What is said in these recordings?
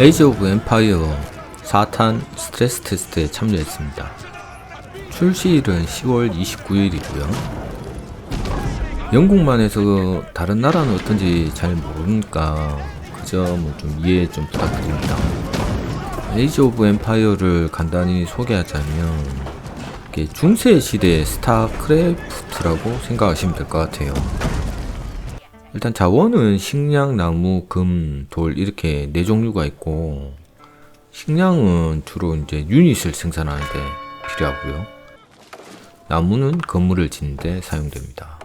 에이지 오브 엠파이어 4탄 스트레스 테스트에 참여했습니다. 출시일은 10월 29일이고요. 영국만 해서 그 다른 나라는 어떤지 잘 모르니까 그 점은 좀 이해 좀 부탁드립니다. 에이지 오브 엠파이어를 간단히 소개하자면 중세 시대의 스타크래프트라고 생각하시면 될 것 같아요. 일단 자원은 식량, 나무, 금, 돌 이렇게 네 종류가 있고 식량은 주로 이제 유닛을 생산하는데 필요하고요. 나무는 건물을 짓는데 사용됩니다.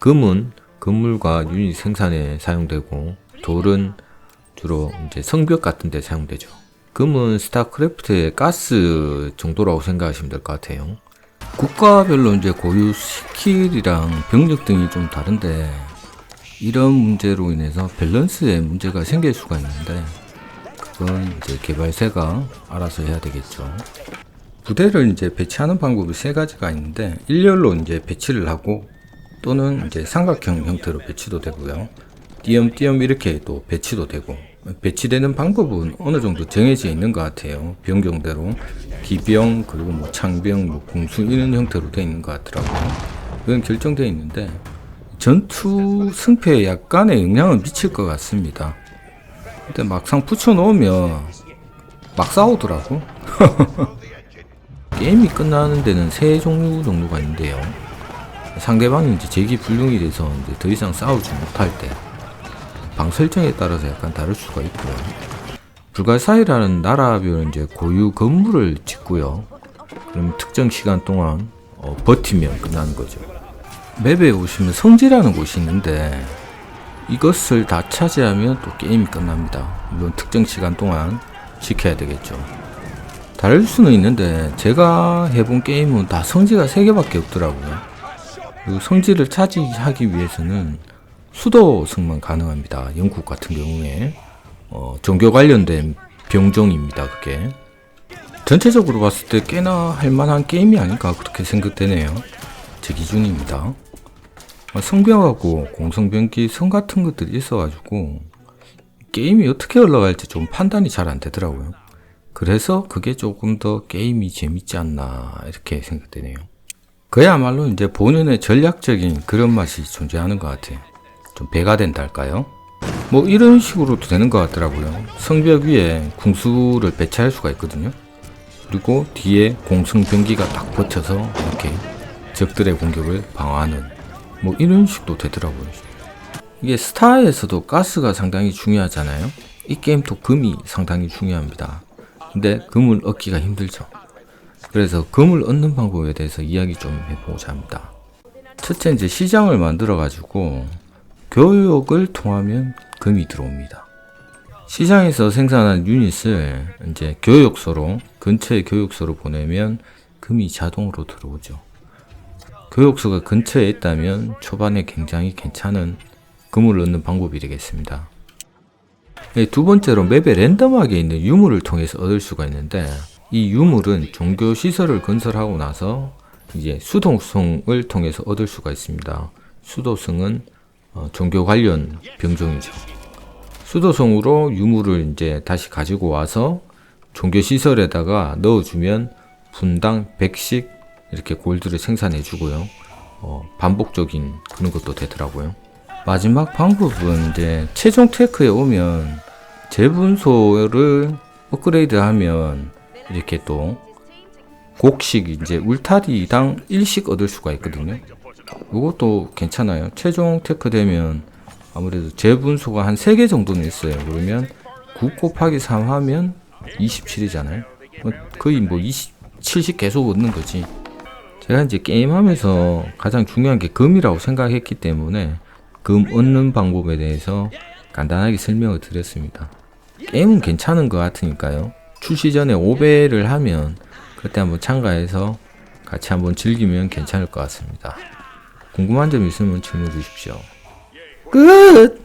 금은 건물과 유닛 생산에 사용되고 돌은 주로 이제 성벽 같은 데 사용되죠. 금은 스타크래프트의 가스 정도라고 생각하시면 될 것 같아요. 국가별로 이제 고유 스킬이랑 병력 등이 좀 다른데 이런 문제로 인해서 밸런스에 문제가 생길 수가 있는데 그건 이제 개발사가 알아서 해야 되겠죠. 부대를 이제 배치하는 방법이 세 가지가 있는데 일렬로 이제 배치를 하고 또는 이제 삼각형 형태로 배치도 되고요. 띄엄띄엄 이렇게 또 배치도 되고 배치되는 방법은 어느 정도 정해져 있는 것 같아요. 병경대로 기병 그리고 뭐 창병, 뭐 궁수 이런 형태로 되어 있는 것 같더라고요. 그건 결정되어 있는데 전투 승패에 약간의 영향을 미칠 것 같습니다. 근데 막상 붙여놓으면 막 싸우더라고. 게임이 끝나는 데는 세 종류 정도가 있는데요. 상대방이 이제 제기 불능이 돼서 이제 더 이상 싸우지 못할 때. 방 설정에 따라서 약간 다를 수가 있고요. 불가사이라는 나라별 이제 고유 건물을 짓고요. 그럼 특정 시간 동안 어, 버티면 끝나는 거죠. 맵에 오시면 성지라는 곳이 있는데 이것을 다 차지하면 또 게임이 끝납니다. 물론 특정 시간 동안 지켜야 되겠죠. 다를 수는 있는데 제가 해본 게임은 다 성지가 3개밖에 없더라고요. 그 성지를 차지하기 위해서는 수도승만 가능합니다. 영국 같은 경우에 어, 종교 관련된 병종입니다. 그게 전체적으로 봤을 때 꽤나 할만한 게임이 아닐까 그렇게 생각되네요. 제 기준입니다. 어, 성병하고 공성병기 성 같은 것들이 있어가지고 게임이 어떻게 올라갈지 좀 판단이 잘 안 되더라고요. 그래서 그게 조금 더 게임이 재밌지 않나 이렇게 생각되네요. 그야말로 이제 본연의 전략적인 그런 맛이 존재하는 것 같아요. 좀 배가 된다 할까요? 뭐 이런 식으로도 되는 것 같더라고요. 성벽 위에 궁수를 배치할 수가 있거든요. 그리고 뒤에 공성병기가 딱 붙여서 이렇게 적들의 공격을 방어하는 뭐 이런 식도 되더라고요. 이게 스타에서도 가스가 상당히 중요하잖아요. 이 게임도 금이 상당히 중요합니다. 근데 금을 얻기가 힘들죠. 그래서 금을 얻는 방법에 대해서 이야기 좀 해보고자 합니다. 첫째 이제 시장을 만들어 가지고 교육을 통하면 금이 들어옵니다. 시장에서 생산한 유닛을 이제 교육소로 근처의 교육소로 보내면 금이 자동으로 들어오죠. 교육소가 근처에 있다면 초반에 굉장히 괜찮은 금을 얻는 방법이 되겠습니다. 네, 두 번째로 맵에 랜덤하게 있는 유물을 통해서 얻을 수가 있는데 이 유물은 종교 시설을 건설하고 나서 이제 수동성을 통해서 얻을 수가 있습니다. 수도성은 어, 종교 관련 병종이죠. 수도성으로 유물을 이제 다시 가지고 와서 종교 시설에다가 넣어주면 분당 100씩 이렇게 골드를 생산해 주고요. 어, 반복적인 그런 것도 되더라고요. 마지막 방법은 이제 최종 테크에 오면 재분소를 업그레이드하면 이렇게 또 곡식 이제 울타리당 1씩 얻을 수가 있거든요. 이것도 괜찮아요. 최종 테크 되면 아무래도 재분소가 한 3개 정도는 있어요. 그러면 9 곱하기 3 하면 27이잖아요. 거의 뭐 20, 70 계속 얻는 거지. 제가 이제 게임하면서 가장 중요한 게 금이라고 생각했기 때문에 금 얻는 방법에 대해서 간단하게 설명을 드렸습니다. 게임은 괜찮은 것 같으니까요. 출시 전에 5배를 하면 그때 한번 참가해서 같이 한번 즐기면 괜찮을 것 같습니다. 궁금한 점 있으면 질문 주십시오. 끝!